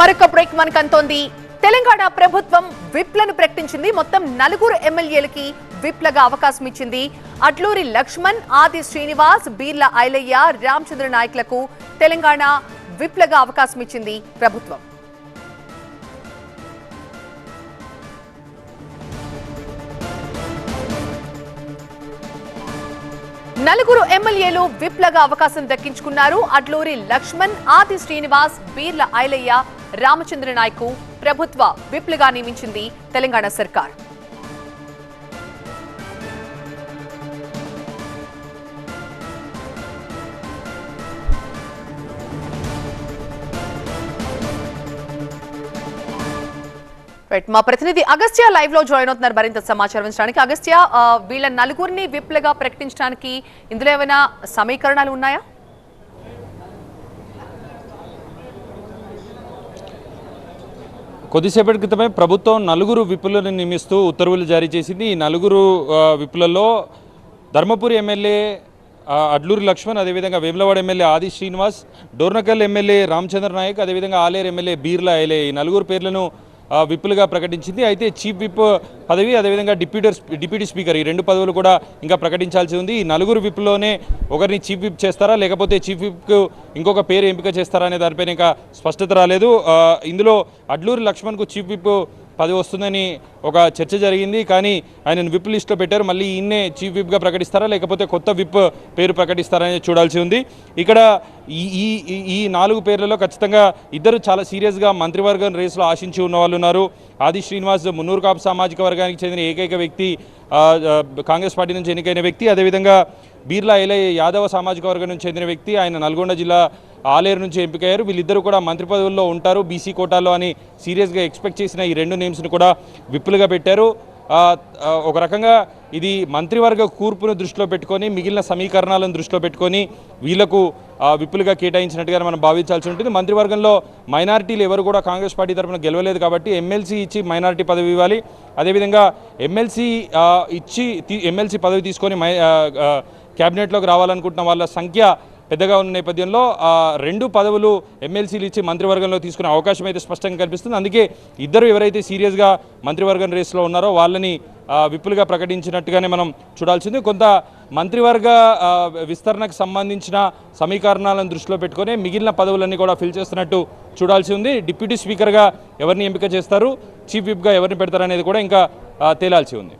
మరొక బ్రేక్ మనకు అంతోంది తెలంగాణ ప్రభుత్వం విప్లను ప్రకటించింది. మొత్తం నలుగురు ఎమ్మెల్యేలకి విప్లగా అవకాశం ఇచ్చింది. అట్లూరి లక్ష్మణ్ ఆది శ్రీనివాస్ బీర్ల ఐలయ్య రామచంద్ర నాయకులకు తెలంగాణ విప్లగా అవకాశం ఇచ్చింది ప్రభుత్వం. నలుగురు ఎమ్మెల్యేలు విప్లగా అవకాశం దక్కించుకున్నారు. అడ్లూరి లక్ష్మణ్ ఆది శ్రీనివాస్ బీర్ల ఐలయ్య రామచంద్ర నాయకు ప్రభుత్వ విప్లుగా నియమించింది తెలంగాణ సర్కార్. రైట్ మా ప్రతినిధి అగస్త్య లైవ్లో జాయిన్ అవుతున్నారు మరింత సమాచారం ఇచ్చడానికి అగస్త్య వీళ్ళ నలుగురిని విప్లుగా ప్రకటించడానికి ఇందులో ఏమైనా సమీకరణాలు ఉన్నాయా? కొద్దిసేపటి క్రితమే ప్రభుత్వం నలుగురు విప్పులను నియమిస్తూ ఉత్తర్వులు జారీ చేసింది. ఈ నలుగురు ఆ, విప్పులలో ధర్మపురి ఎమ్మెల్యే అడ్లూరి లక్ష్మణ్ అదేవిధంగా వేములవాడ ఎమ్మెల్యే ఆది శ్రీనివాస్ డోర్నకల్ ఎమ్మెల్యే రామచంద్ర నాయక్ అదేవిధంగా ఆలేరు ఎమ్మెల్యే బీర్లా ఐలే ఈ నలుగురు పేర్లను విప్పులుగా ప్రకటించింది. అయితే చీఫ్ విప్ పదవి అదేవిధంగా డిప్యూటర్ డిప్యూటీ స్పీకర్ ఈ రెండు పదవులు కూడా ఇంకా ప్రకటించాల్సి ఉంది. ఈ నలుగురు విప్లోనే ఒకరిని చీఫ్ విప్ చేస్తారా? లేకపోతే చీఫ్ విప్కు ఇంకొక పేరు ఎంపిక చేస్తారా అనే దానిపైన ఇంకా స్పష్టత రాలేదు. ఇందులో అడ్లూరి లక్ష్మణ్కు చీఫ్ విప్ పదవి వస్తుందని ఒక చర్చ జరిగింది. కానీ ఆయన విప్ లిస్ట్లో పెట్టారు. మళ్ళీ ఈయన్నే చీఫ్ విప్గా ప్రకటిస్తారా? లేకపోతే కొత్త విప్ పేరు ప్రకటిస్తారా అనేది చూడాల్సి ఉంది. ఇక్కడ ఈ ఈ ఈ- ఈ నాలుగు పేర్లలో ఖచ్చితంగా ఇద్దరు చాలా సీరియస్గా మంత్రివర్గం రేసులో ఆశించి ఉన్న వాళ్ళు ఉన్నారు. ఆది శ్రీనివాస్ మున్నూరు కాపు సామాజిక వర్గానికి చెందిన ఏకైక వ్యక్తి కాంగ్రెస్ పార్టీ నుంచి ఎన్నికైన వ్యక్తి అదేవిధంగా బీర్లా ఎలై యాదవ సామాజిక వర్గం నుంచి చెందిన వ్యక్తి ఆయన నల్గొండ జిల్లా ఆలేరు నుంచి ఎంపికయ్యారు. వీళ్ళిద్దరూ కూడా మంత్రి పదవుల్లో ఉంటారు బీసీ కోటాలో అని సీరియస్గా ఎక్స్పెక్ట్ చేసిన ఈ రెండు నేమ్స్ని కూడా విప్పులుగా పెట్టారు. ఒక రకంగా ఇది మంత్రివర్గ కూర్పును దృష్టిలో పెట్టుకొని మిగిలిన సమీకరణాలను దృష్టిలో పెట్టుకొని వీళ్ళకు విప్పులుగా కేటాయించినట్టుగా మనం భావించాల్సి ఉంటుంది. మంత్రివర్గంలో మైనారిటీలు ఎవరు కూడా కాంగ్రెస్ పార్టీ తరఫున గెలవలేదు కాబట్టి ఎమ్మెల్సీ ఇచ్చి మైనారిటీ పదవి ఇవ్వాలి. అదేవిధంగా ఎమ్మెల్సీ ఇచ్చి ఎమ్మెల్సీ పదవి తీసుకొని మై క్యాబినెట్లోకి రావాలనుకుంటున్న వాళ్ళ సంఖ్య పెద్దగా ఉన్న నేపథ్యంలో రెండు పదవులు ఎమ్మెల్సీలు ఇచ్చి మంత్రివర్గంలో తీసుకునే అవకాశం అయితే స్పష్టంగా కనిపిస్తుంది. అందుకే ఇద్దరు ఎవరైతే సీరియస్గా మంత్రివర్గం రేసులో ఉన్నారో వాళ్ళని విప్పులుగా ప్రకటించినట్టుగానే మనం చూడాల్సింది. కొంత మంత్రివర్గ విస్తరణకు సంబంధించిన సమీకరణాలను దృష్టిలో పెట్టుకొని మిగిలిన పదవులన్నీ కూడా ఫిల్ చేస్తున్నట్టు చూడాల్సి ఉంది. డిప్యూటీ స్పీకర్గా ఎవరిని ఎంపిక చేస్తారు? చీఫ్ విప్గా ఎవరిని పెడతారనేది కూడా ఇంకా తేలాల్సి ఉంది.